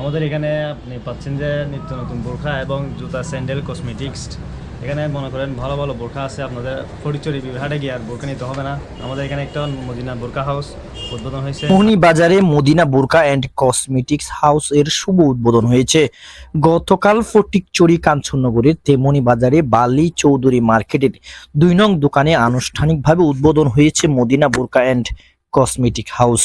আমাদের এখানে আপনি পাচ্ছেন যে নিত্য নতুন বোরখা এবং জুতা, স্যান্ডেল কসমেটিক্স এখানে মনে করেন ভালো ভালো বোরখা আছে, আপনাদের ফটিচুরি বিহারে গিয়ে আর বোরখা নিতে হবে না। আমাদের এখানে একটা মদিনা বোরখা হাউস উদ্বোধন হয়েছে। মোহনী বাজারে মদিনা বোরকা অ্যান্ড কসমেটিক্স হাউস এর শুভ উদ্বোধন হয়েছে। গতকাল ফটিকচুরি কাঞ্চননগরের তেমনি বাজারে বালি চৌধুরী মার্কেটের দুই নং দোকানে আনুষ্ঠানিকভাবে উদ্বোধন হয়েছে মদিনা বোরকা অ্যান্ড কসমেটিক হাউস।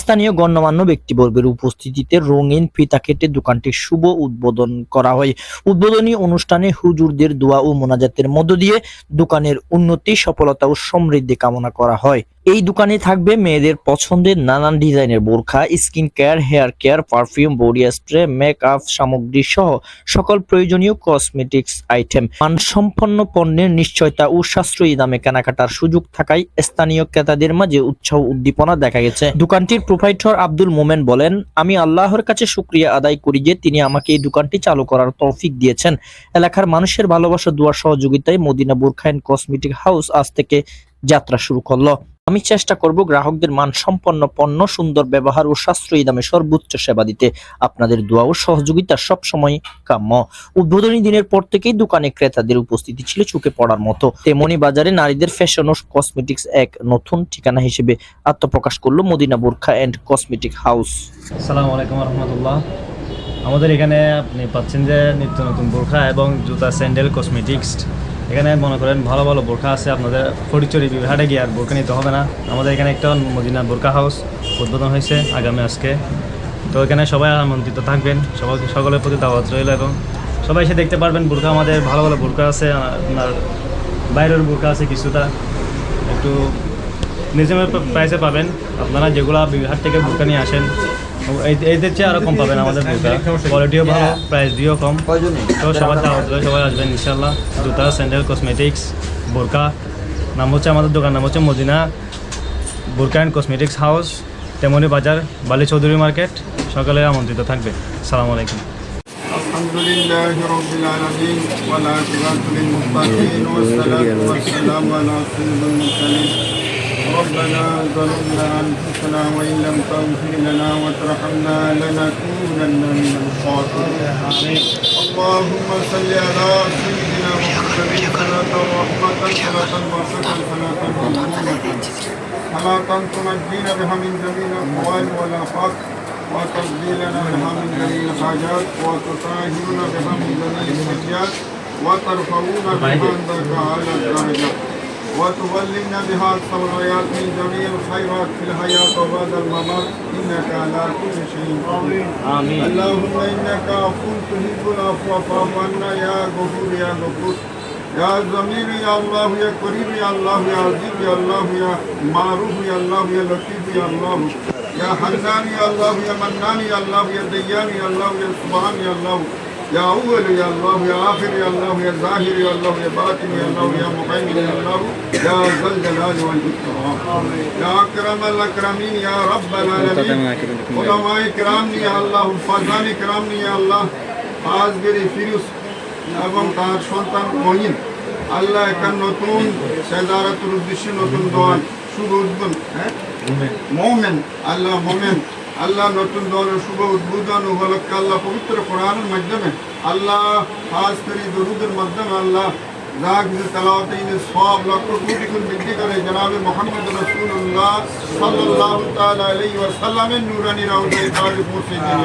স্থানীয় গণ্যমান্য ব্যক্তিবর্গের উপস্থিতিতে রঙিন ফিতা কেটে দোকানটির শুভ উদ্বোধন করা হয়। উদ্বোধনী অনুষ্ঠানে হুজুরদের দোয়া ও মোনাজাতের মধ্য দিয়ে দোকানের উন্নতি, সফলতা ও সমৃদ্ধি কামনা করা হয়। এই দোকানে থাকবে মেয়েদের পছন্দের নানান ডিজাইনের বোরখা, skin care, hair care, perfume, body spray, makeup সামগ্রী সহ সকল প্রয়োজনীয় কসমেটিক্স আইটেম। মানসম্পন্ন পণ্যের নিশ্চয়তা ও সাশ্রয়ী দামে কেনাকাটার সুযোগ থাকায় স্থানীয় ক্রেতাদের মাঝে উৎসাহ উদ্দীপনা দেখা গেছে। দোকানটির প্রোপাইটর আব্দুল মোমেন বলেন, আমি আল্লাহর কাছে শুক্রিয়া আদায় করি যে তিনি আমাকে এই দোকানটি চালু করার তৌফিক দিয়েছেন। এলাকার মানুষের ভালোবাসা, দোয়ার সহযোগিতায় মদিনা বোরখা অ্যান্ড কসমেটিক হাউস আজ থেকে যাত্রা শুরু করল। আমি চেষ্টা করব গ্রাহকদের মানসম্পন্ন পণ্য, সুন্দর ব্যবহার ও সাশ্রয়ী দামে সর্বোচ্চ সেবা দিতে। আপনাদের দোয়া ও সহযোগিতা সবসময় কাম্য। উদ্বোধনী দিনের পর থেকেই দোকানে ক্রেতাদের উপস্থিতি ছিল চোখে পড়ার মতো। তেমনি বাজারে নারীদের ফ্যাশন ও কসমেটিক্স এক নতুন ঠিকানা হিসেবে আত্মপ্রকাশ করল মদিনা বোরখা অ্যান্ড কসমেটিক হাউস। সালাম আলাইকুম রহমতুল্লাহ। আমাদের এখানে আপনি পাচ্ছেন যে নিত্য নতুন বোরখা এবং জুতা, স্যান্ডেল, কসমেটিক্স। এখানে মনে করেন ভালো ভালো বোরখা আছে, আপনাদের ফটিচুরি বিহারে গিয়ে আর বোরখা নিতে হবে না। আমাদের এখানে একটা মদিনা বোরখা হাউস উদ্বোধন হয়েছে আগামী আজকে। তো এখানে সবাই আমন্ত্রিত থাকবেন, সবাই সকলের প্রতি দাওয়াত রইল এবং সবাই এসে দেখতে পারবেন বোরখা, আমাদের ভালো ভালো বোরখা আছে, আপনার বাইরের বোরখা আছে কিছুটা। একটু রিজনেবল প্রাইসে পাবেন। আপনারা যেগুলো বিহার থেকে বোরখা নিয়ে আসেন এই- এইদের চেয়ে আরও কম পাবেন আমাদের বোরখা কোয়ালিটিও ভালো প্রাইস দিয়েও কম তো সবার দাওয়াত রইল, সবাই আসবেন ইনশাল্লাহ জুতা স্যান্ডেল কসমেটিক্স বোরকা নাম হচ্ছে আমাদের দোকান নাম হচ্ছে মদিনা বোরকা অ্যান্ড কসমেটিক্স হাউস তেমনি বাজার বালি চৌধুরী মার্কেট সকালে আমন্ত্রিত থাকবে সালাম আলাইকুম الحمد لله رب العالمين والعاقبة للمتقين والصلاة والسلام على سيد المرسلين ربنا ظلمنا أنفسنا وإن لم تغفر لنا وترحمنا لنكونن من الخاسرين اللهم صل على سيدنا محمد صلاة ورحمة صلاة محمد صلاة تنجينا بها من جميع الأقوال والآفات وتقضي لنا بها من جميع الحاجات وتطهرنا بها من جميع السيئات وترفعونا بها عندك على الدرجات وتولنا بها الثمرات من جميع الخيرات في الحياة وبعد الممات. إنك على كل شيء قدير. آمين. اللهم إنك عفو تحب العفو فاعف عنا يا غفور يا غفور. يا زمير يا الله يا كريم يا الله يا عزيز يا الله يا معروف يا الله يا لطيف يا الله. يا حنان يا الله يا منان يا الله يا ديان يا الله يا سبحان يا الله. يا أول يا الله يا آخر يا الله يا ظاهر يا الله يا باطن يا الله يا مهيمن يا الله يا ذا الجلال والإكرام يا أكرم الأكرمين يا رب العالمين علماء کرام নিয়ে আল্লাহ ফাজান کرام নিয়ে আল্লাহ আজগেরি ফিরুস এবং তার সন্তান মহিন আল্লাহ একটা নতুন সেদারাতুর উদ্দেশ্যে নতুন দোয়ান শুভ উদ্বোধন হ্যাঁ মোমেন আল্লাহ মোমেন আল্লাহ নতুন দলের শুভ উদ্বোধন উপলক্ষে আল্লাহ পবিত্র কোরআনের মাধ্যমে আল্লাহ খাস করি দরুদের মাধ্যমে আল্লাহ যা কিছু তালাওয়াতে সব লক্ষ কোটি গুণ বৃদ্ধি করে জনাবে মোহাম্মদ রসুল্লাহ সাল্লাহ তাআলা আলাইহি ওয়াসাল্লামের নূরানি তারিফ পৌঁছে দিন